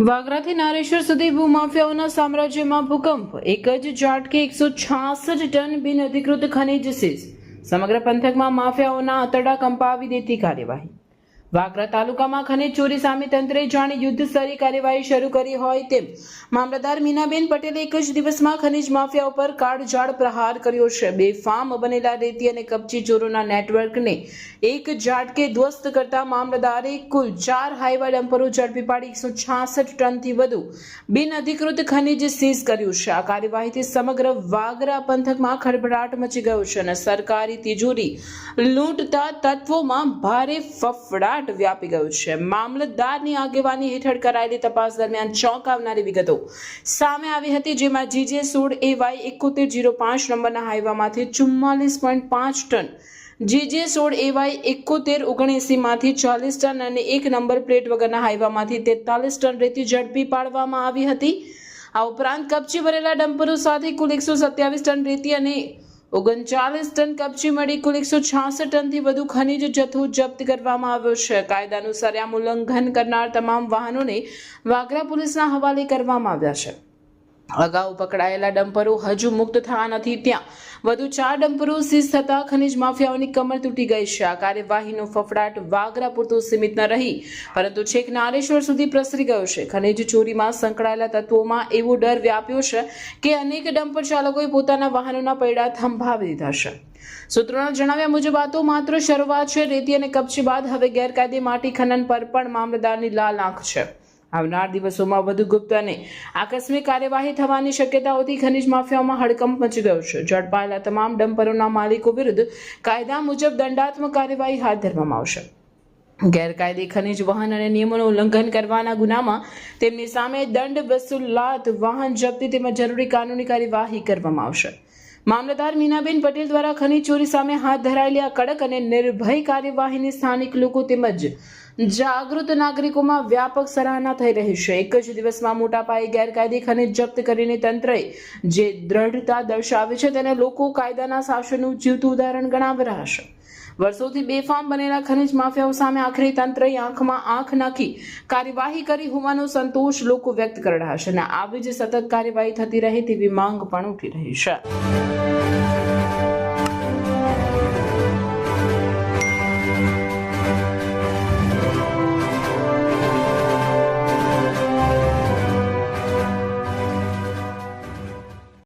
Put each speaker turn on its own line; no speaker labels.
વાગરાથી નારેશ્વર સુધી ભૂમાફિયાઓના સામ્રાજ્યમાં ભૂકંપ. એક જ ઝાટકે એકસો છાસઠ ટન બિન અધિકૃત ખનીજ સીઝ. સમગ્ર પંથકમાં માફિયાઓના આંતરડા કંપાવી દેતી કાર્યવાહી. વાગરા તાલુકામાં ખનીજ ચોરી સામે તંત્રે જાણે યુદ્ધ સ્તરી કાર્યવાહી શરૂ કરી હોય તેમ મામલતદાર મીનાબેન પટેલે એક જ દિવસમાં ખનીજ માફિયા ઉપર કાળઝાળ પ્રહાર કર્યો છે. બે ફાર્મ બનેલા રેતી અને કપચી ચોરોના નેટવર્કને એક ઝાટકે ધ્વસ્ત કરતા મામલતદારે કુલ ચાર હાઈવા ડમ્પરો ઝડપી પાડી એકસો છાસઠ ટનથી વધુ બિન અધિકૃત ખનીજ સીઝ કર્યું છે. આ કાર્યવાહીથી સમગ્ર વાગરા પંથકમાં ખળભળાટ મચી ગયો છે અને સરકારી તિજોરી લૂંટતા તત્વોમાં ભારે ફફડાટ વ્યાપી ગયો છે. મામલતદારની આગેવાની હેઠળ કરાયેલી તપાસ દરમિયાન ચોંકાવનારી વિગતો સામે આવી હતી, જેમાં જીજે સોળ એ વાય એકોતેર જીરો પાંચ નંબરના હાઈવામાંથી ચુમ્માલીસ પોઈન્ટ પાંચ ટન, જીજે સોળ એવાય એકોતેર ઓગણએંસીમાંથી ચાલીસ ટન અને એક નંબર પ્લેટ વગરના હાઈવામાંથી તેતાલીસ ટન રેતી ઝડપી પાડવામાં આવી હતી. આ ઉપરાંત કપચી ભરેલા ડમ્પરો સાથે કુલ એકસો સત્યાવીસ ટન રેતી અને ઓગણચાલીસ ટન કપચી મળી, કુલ એકસો છાસઠ ટનથી વધુ ખનીજ જથ્થો જપ્ત કરવામાં આવ્યો છે. કાયદાનું આમ ઉલ્લંઘન કરનાર તમામ વાહનોને વાગરા પોલીસના હવાલે કરવામાં આવ્યા છે. અગાઉ પકડાયેલા ડમ્પરો હજુ મુક્ત થયા નથી ત્યાં. વધુ ચાર ડમ્પરો સીઝ થતા ખનીજ માફિયાઓની કમર તૂટી ગઈ છે. આ કાર્યવાહીનો ફફડાટ વાગરા પૂરતો સીમિત ન રહી, પરંતુ છેક નારેશ્વર સુધી પ્રસરી ગયો છે. ખનીજ ચોરીમાં સંકળાયેલા તત્વોમાં એવો ડર વ્યાપ્યો છે કે અનેક ડમ્પર ચાલકોએ પોતાના વાહનોના પૈડા થંભાવી દીધા છે. સૂત્રોના જણાવ્યા મુજબ, આ તો માત્ર શરૂઆત છે. રેતી અને કપચી બાદ હવે ગેરકાયદે માટી ખનન પર પણ મામલતદારની લાલ આંખ છે. આવનાર દિવસોમાં વધુ ગુપ્ત અને આકસ્મિક કાર્યવાહી થવાની શક્યતાઓથી ખનીજ માફિયાઓમાં હડકંપ મચી ગયો છે. ઝડપાયેલા તમામ ડમ્પરોના માલિકો વિરુદ્ધ કાયદા મુજબ દંડાત્મક કાર્યવાહી હાથ ધરવામાં આવશે. ગેરકાયદે ખનિજ વાહન અને નિયમોનું ઉલ્લંઘન કરવાના ગુનામાં તેમની સામે દંડ વસૂલાત વાહન જપ્તી તેમજ જરૂરી કાનૂની કાર્યવાહી કરવામાં આવશે. મામલતદાર મીનાબેન પટેલ દ્વારા ખનીજ ચોરી સામે હાથ ધરાયેલી આ કડક અને નિર્ભય કાર્યવાહીની સ્થાનિક લોકો તેમજ જાગૃત નાગરિકોમાં વ્યાપક સરાહના થઈ રહી છે. એક જ દિવસમાં મોટા પાયે ગેરકાયદે ખનીજ જપ્ત કરીને તંત્રએ જે દ્રઢતા દર્શાવી છે તેને લોકો કાયદાના શાસનનું જીવતું ઉદાહરણ ગણાવી રહ્યા છે. વર્ષોથી બેફામ બનેલા ખનિજ માફિયાઓ સામે આખરે તંત્રએ આંખમાં આંખ નાખી કાર્યવાહી કરી હોવાનો સંતોષ લોકો વ્યક્ત કરી રહ્યા છે અને આવી જ સતત કાર્યવાહી થતી રહે તેવી માંગ પણ ઉઠી રહી છે.